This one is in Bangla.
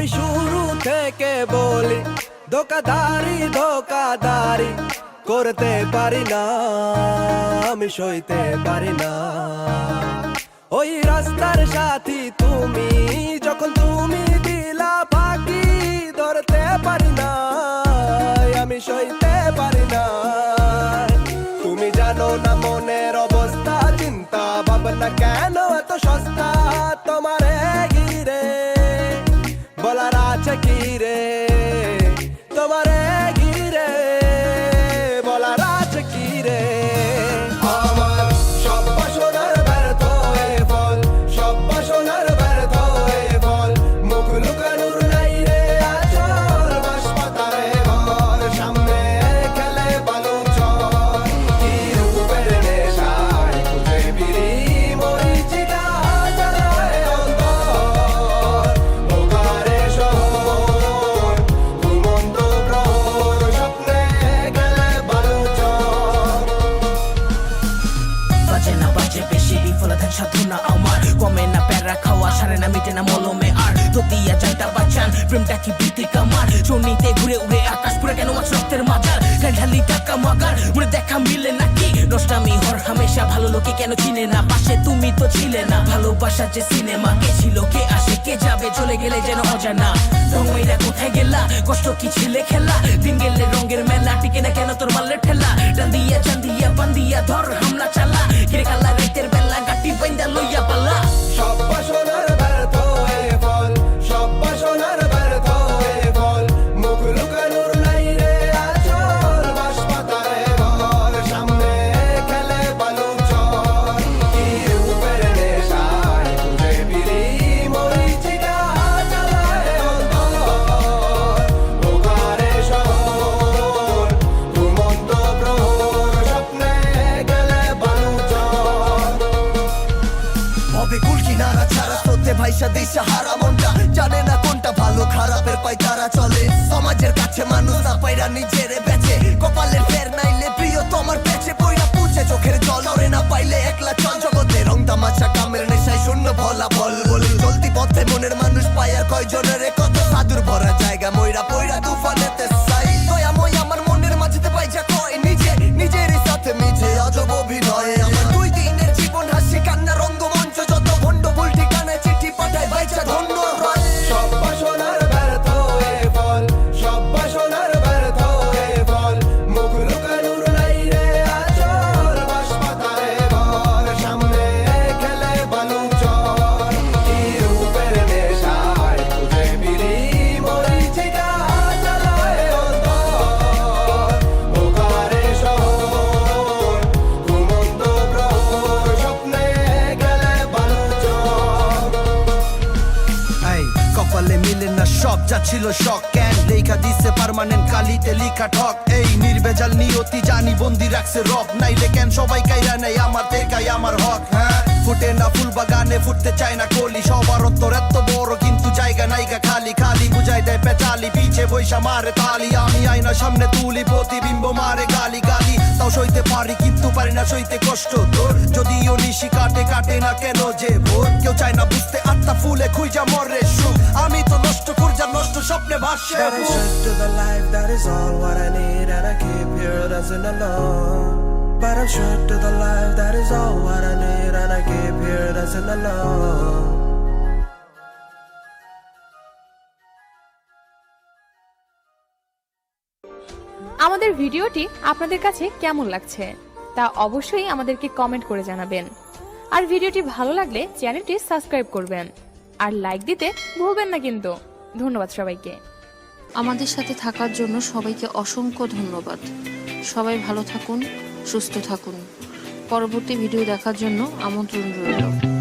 অনেকে বলি ধোকাদারি ধোকাদারি করতে পারি না, আমি সইতে পারি না। ওই রাস্তার সাথী তুমি, যখন তুমি দিলা ফাঁকি ধরতে পারি না, আমি সইতে পারি না। তুমি জানো না মনের অবস্থা, চিন্তা ভাবনা কেন রে সারে না মিটে মলমে আর দিয়া যাইতা বাঁচান প্রেমটা কি বৃত্তি কামার? চন্নিতে ঘুরে উড়ে আকাশ পুরে কেন আজ রক্তের মাজার? ঢালি টাকা মাগার, উড়ে দেখা মিলে নাকি? নষ্টামি, হর হামেশা ভালো লোকে কেন চিনে না? পাশে তুমি তো ছিলে না, ভালোবাসা যে সিনেমা কে ছিল, কে আসে, কে যাবে, চলে গেলে যেন অজানা। রং কোথায় গেলা? কষ্ট কি ছিলে খেলা? দিন গেলে রঙের মেলা, টিকে না কেন তোর মাল্লে ঠেলা? ডান দিয়া চান দিয়া পান দিয়া ধর হামলা ভাইসা দিশা হারা মনটা। জানে না কোনটা ভালো, খারাপের পাই তারা চলে। সমাজের কাছে মানুষ না পাইরা নিজেরে বেঁচে কপালের ফের নাইলে প্রিয় তোমার পেছে। পইরা পুছে চোখের জল ওরে না পাইলে একলা চল। জগতে রং তামাশা, কামের নেশায় শূন্য ভোলা বল। বলি চলতি পথে মনের মানুষ পায়ার কয়জনের কত সাধুর ভরা জায়গা, ময়রা সব ছিল শখ ক্যান লেখা দিছে পার্মানেন্ট কালিতে, লিখা ঠক। এই নির্বেজাল নিয়তি জানি, বন্দি রাখছে রব। নাইলে কেন সবাই কাইরা নেই আমার দেখাই আমার হক হ্যাঁ? ফুটে না ফুল বাগানে, ফুটতে চায় না কলি। সবার অন্তর এত বড়, কিন্তু জায়গা নাইগা খালি। খালি বুঝাই দেয় পেটালি পিছে বৈশা মারে তালি। আমি আয়না সামনে তুলি, প্রতিবিম্ব মারে গালি গালি। তাও সইতে পারি, কিন্তু পারি না সইতে কষ্ট। তোর যদিও নিশি কাটে কাটে না কেন যে ভোর। কেউ চায় না বুঝতে আত্মা ফুলে খুঁজা মরে সুখ আমি তো নষ্ট করজা নষ্ট স্বপ্নে ভাসে That is to the life, that is all what I need, and I keep here dancing alone. But I'm straight to the life, that is all what I need, and I keep here dancing alone. আমাদের ভিডিওটি আপনাদের কাছে কেমন লাগছে তা অবশ্যই আমাদেরকে কমেন্ট করে জানাবেন আর ভিডিওটি ভালো লাগলে চ্যানেলটি সাবস্ক্রাইব করবেন। আর লাইক দিতে ভুলবেন না কিন্তু। ধন্যবাদ সবাইকে। আমাদের সাথে থাকার জন্য সবাইকে অসংখ্য ধন্যবাদ। সবাই ভালো থাকুন, সুস্থ থাকুন। পরবর্তী ভিডিও দেখার জন্য আমন্ত্রণ রইল।